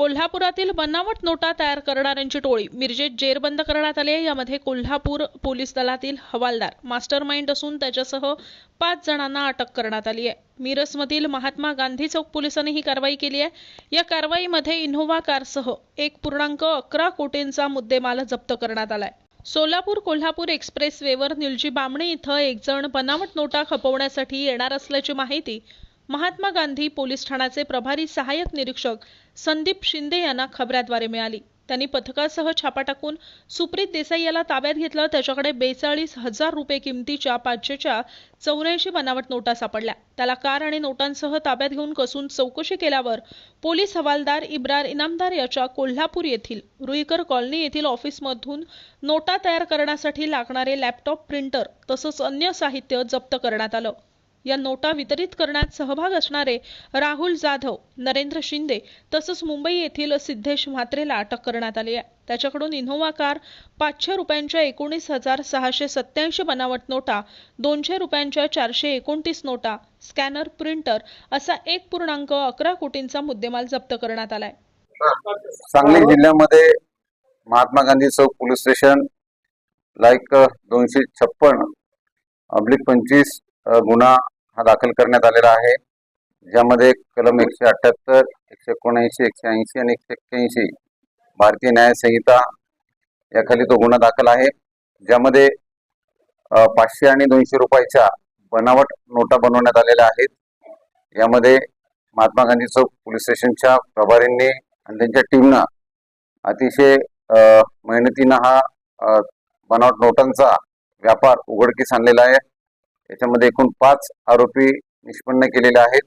कोल्हापुरातील बनावट नोटा तयार करणाऱ्यांची टोळी मिरजेत जेरबंद करण्यात आली आहे. यामध्ये कोल्हापूर पोलीस दलातील हवालदार मास्टर माइंड असून त्याच्यासह पाच जणांना अटक करण्यात आली आहे. मिरजमधील महात्मा गांधी चौक पोलिसांनी ही कारवाई केली आहे. या कारवाईमध्ये इनोव्हा कारसह एक पूर्णांक अकरा कोटींचा मुद्देमाल जप्त करण्यात आलाय. सोलापूर कोल्हापूर एक्सप्रेस वेवर निलजी बामणे इथं एक जण बनावट नोटा खपवण्यासाठी येणार असल्याची माहिती महात्मा गांधी पोलीस ठाण्याचे प्रभारी सहाय्यक निरीक्षक संदीप शिंदे यांना खबऱ्याद्वारे मिळाली. त्यांनी पथकासह छापा टाकून सुप्रीत देसाई याला ताब्यात घेतलं. त्याच्याकडे बेचाळीस हजार रुपये किमतीच्या पाचशेच्या चौऱ्याऐंशी बनावट नोटा सापडल्या. त्याला कार आणि नोटांसह ताब्यात घेऊन कसून चौकशी केल्यावर पोलीस हवालदार इब्रार इनामदार याच्या कोल्हापूर येथील रुईकर कॉलनी येथील ऑफिसमधून नोटा तयार करण्यासाठी लागणारे लॅपटॉप प्रिंटर तसंच अन्य साहित्य जप्त करण्यात आलं. या नोटा वितरित करण्यात सहभाग असणारे राहुल जाधव नरेंद्र शिंदे तसंच मुंबई येथील सिद्धेश म्हात्रेला अटक करण्यात आली आहे. त्याच्याकडून इनोव्हा कार पाचशे रुपयांच्या एकोणीस हजार सहाशे सत्याऐंशी बनावट नोटा दोनशे रुपयांच्या चारशे एकोणतीस नोटा स्कॅनर प्रिंटर असा एक पूर्णांक अकरा कोटींचा मुद्देमाल जप्त करण्यात आलाय. सांगली जिल्ह्यामध्ये महात्मा गांधी चौक पोलीस स्टेशन लाईक दोनशे छप्पन अब्लिक पंचवीस गुन्हा हा दाखल करण्यात आलेला आहे. ज्यामध्ये कलम एकशे अठ्याहत्तर एकशे एकोणऐंशी एकशे ऐंशी आणि एकशे एक्क्याऐंशी भारतीय न्याय संहिता याखाली तो गुन्हा दाखल आहे. ज्यामध्ये पाचशे आणि दोनशे रुपयाच्या बनावट नोटा बनवण्यात आलेल्या आहेत. यामध्ये महात्मा गांधी चौक पोलीस स्टेशनच्या प्रभारींनी आणि त्यांच्या टीमनं अतिशय मेहनतीनं हा बनावट नोटांचा व्यापार उघडकीस आणलेला आहे. याच्यामध्ये एकूण पाच आरोपी निष्पन्न केलेले आहेत.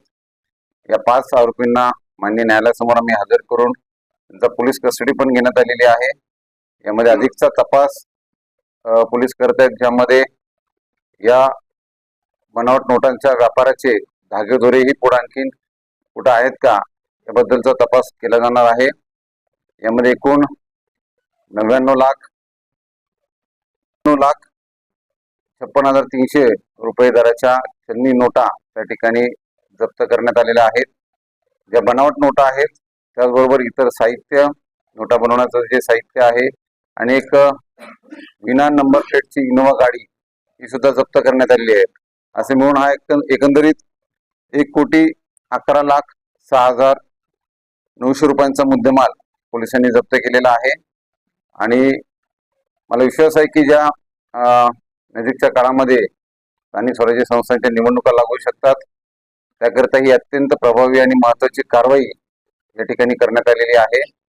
या पाच आरोपींना मान्य न्यायालयासमोर आम्ही हजर करून त्यांचा पोलीस कस्टडी पण घेण्यात आलेली आहे. यामध्ये अधिकचा तपास पोलीस करत आहेत ज्यामध्ये या बनावट नोटांच्या व्यापाराचे धागेदोरेही पुढे आणखीन कुठं आहेत का याबद्दलचा तपास केला जाणार आहे. यामध्ये एकूण नव्याण्णव लाख नऊ लाख छप्पन हजार तीनशे रुपये दराच्या छन्नी नोटा त्या ठिकाणी जप्त करण्यात आलेल्या आहेत. ज्या बनावट नोटा आहेत त्याचबरोबर इतर साहित्य नोटा बनवण्याचं जे साहित्य आहे आणि एक विना नंबर प्लेटची इनोवा गाडी ही सुद्धा जप्त करण्यात आलेली आहे. असे म्हणून हा एक एकंदरीत एक कोटी अकरा लाख सहा हजार नऊशे रुपयांचा मुद्देमाल पोलिसांनी जप्त केलेला आहे. आणि मला विश्वास आहे की ज्या नजीकच्या काळामध्ये स्थानिक स्वराज्य संस्थांच्या निवडणुका लागू शकतात. त्याकरिता ही अत्यंत प्रभावी आणि महत्वाची कारवाई या ठिकाणी करण्यात आलेली आहे.